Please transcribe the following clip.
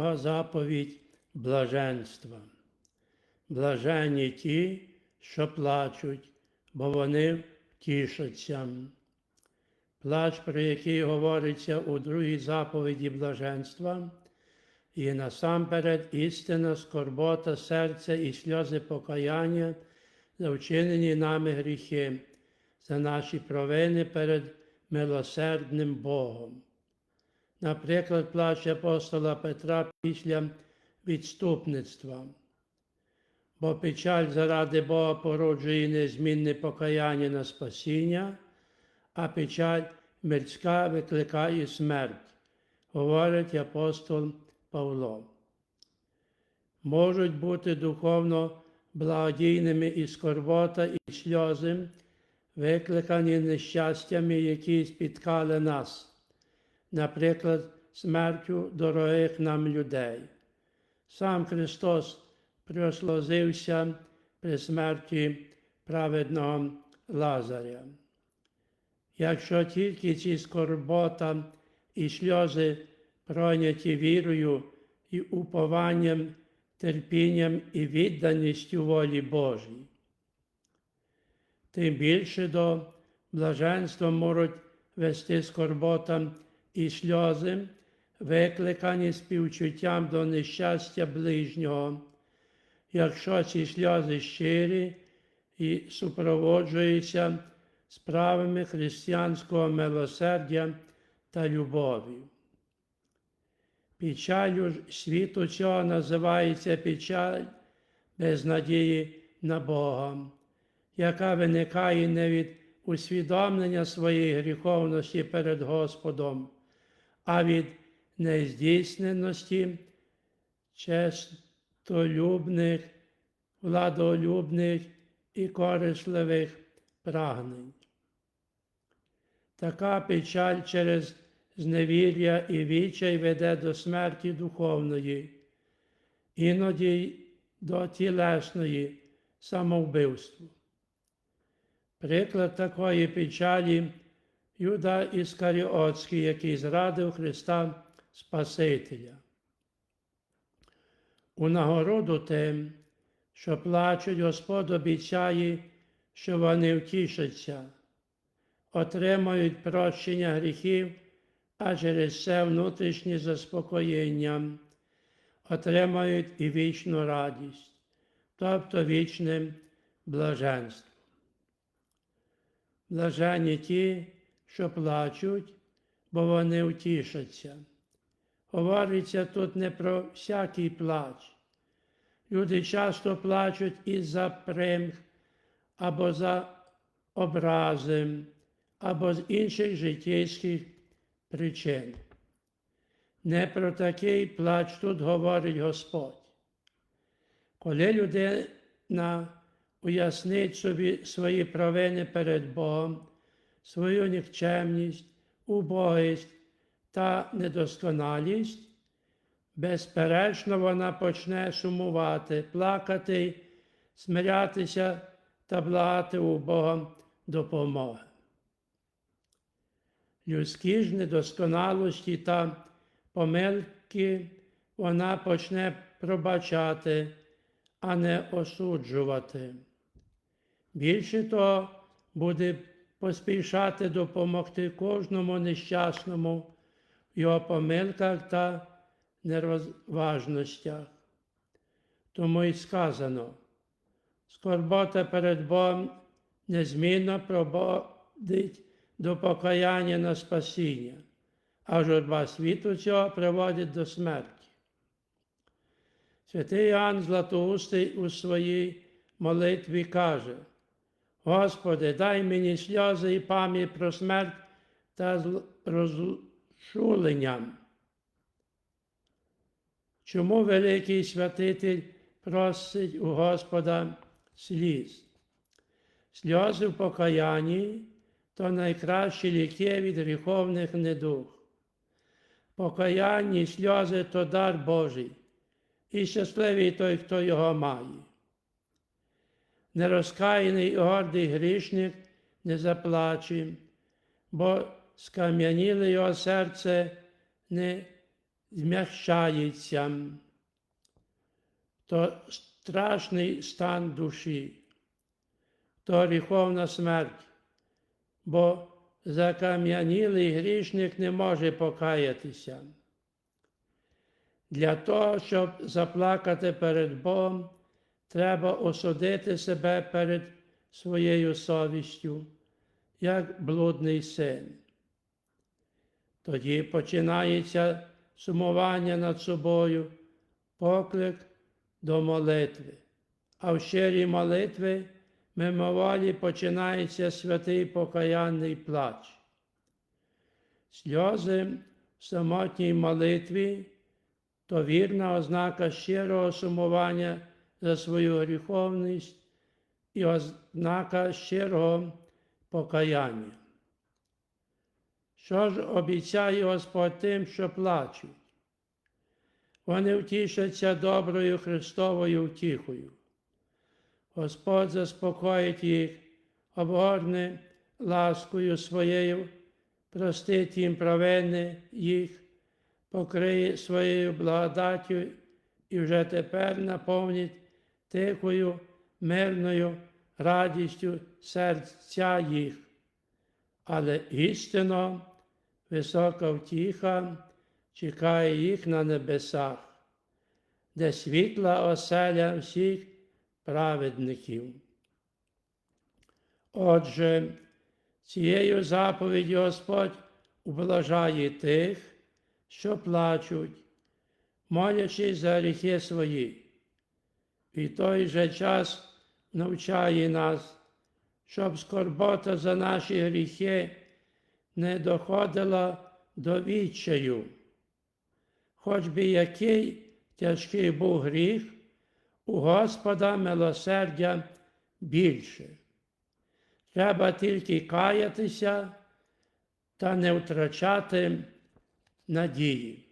друга заповідь блаженства. Блаженні ті, що плачуть, бо вони втішаться. Плач, про який говориться у другій заповіді блаженства, і насамперед істина, скорбота серця і сльози покаяння за вчинені нами гріхи, за наші провини перед милосердним Богом. Наприклад, плач апостола Петра після відступництва. Бо печаль заради Бога породжує незмінне покаяння на спасіння, а печаль мирська викликає смерть, говорить апостол Павло. Можуть бути духовно благодійними і скорбота, і сльози, викликані нещастями, які спіткали нас, наприклад, смертю дорогих нам людей. Сам Христос прослозився при смерті праведного Лазаря. Якщо тільки ці скорбота і сльози пройняті вірою і упованням, терпінням і відданістю волі Божій, тим більше до блаженства можуть вести скорбота і сльози, викликані співчуттям до нещастя ближнього, якщо ці сльози щирі і супроводжуються справами християнського милосердя та любові. Печалю світу цього називається печаль без надії на Бога, яка виникає не від усвідомлення своєї гріховності перед Господом, а від нездійсненості честолюбних, владолюбних і корисливих прагнень. Така печаль через зневір'я і відчай веде до смерті духовної, іноді до тілесної самовбивства. Приклад такої печалі Юда Іскаріотський, який зрадив Христа Спасителя. У нагороду тим, що плачуть, Господь обіцяє, що вони втішаться, отримають прощення гріхів, а через це внутрішнє заспокоєння, отримають і вічну радість, тобто вічне блаженство. Блажені ті, що плачуть, бо вони втішаться. Говориться тут не про всякий плач. Люди часто плачуть із за примх, або за образи, або з інших життєвських причин. Не про такий плач тут говорить Господь. Коли людина уяснить собі свої провини перед Богом, свою нікчемність, убогість та недосконалість, безперечно, вона почне сумувати, плакати, смирятися та благати у Бога допомоги. Людські ж недосконалості та помилки вона почне пробачати, а не осуджувати. Більше того, буде поспішати допомогти кожному нещасному в його помилках та нерозважностях. Тому й сказано, скорбота перед Богом незмінно прободить до покаяння на спасіння, а журба світу цього приводить до смерті. Святий Іоанн Златоустий у своїй молитві каже, Господи, дай мені сльози і пам'ять про смерть та розшулення. Чому великий святитель просить у Господа сліз? Сльози в покаянні то найкращі ліки від гріховних недух. Покаянні сльози то дар Божий, і щасливий той, хто його має. Нерозкаяний гордий грішник не заплаче, бо скам'яніле його серце не змягчається, то страшний стан душі, то гріховна смерть, бо закам'янілий грішник не може покаятися. Для того, щоб заплакати перед Богом, треба осудити себе перед своєю совістю, як блудний син. Тоді починається сумування над собою, поклик до молитви. А в щирій молитві мимоволі починається святий покаянний плач. Сльози в самотній молитві то вірна ознака щирого сумування за свою гріховність і ознака щирого покаяння. Що ж обіцяє Господь тим, що плачуть? Вони втішаться доброю Христовою втіхою. Господь заспокоїть їх, обгорне ласкою своєю, простить їм провини їх, покриє своєю благодаттю і вже тепер наповнить тихою, мирною радістю серця їх. Але істинно висока втіха чекає їх на небесах, де світла оселя всіх праведників. Отже, цією заповіддю Господь ублажає тих, що плачуть, молячись за гріхи свої, і той же час навчає нас, щоб скорбота за наші гріхи не доходила до відчаю. Хоч би який тяжкий був гріх, у Господа милосердя більше. Треба тільки каятися та не втрачати надії.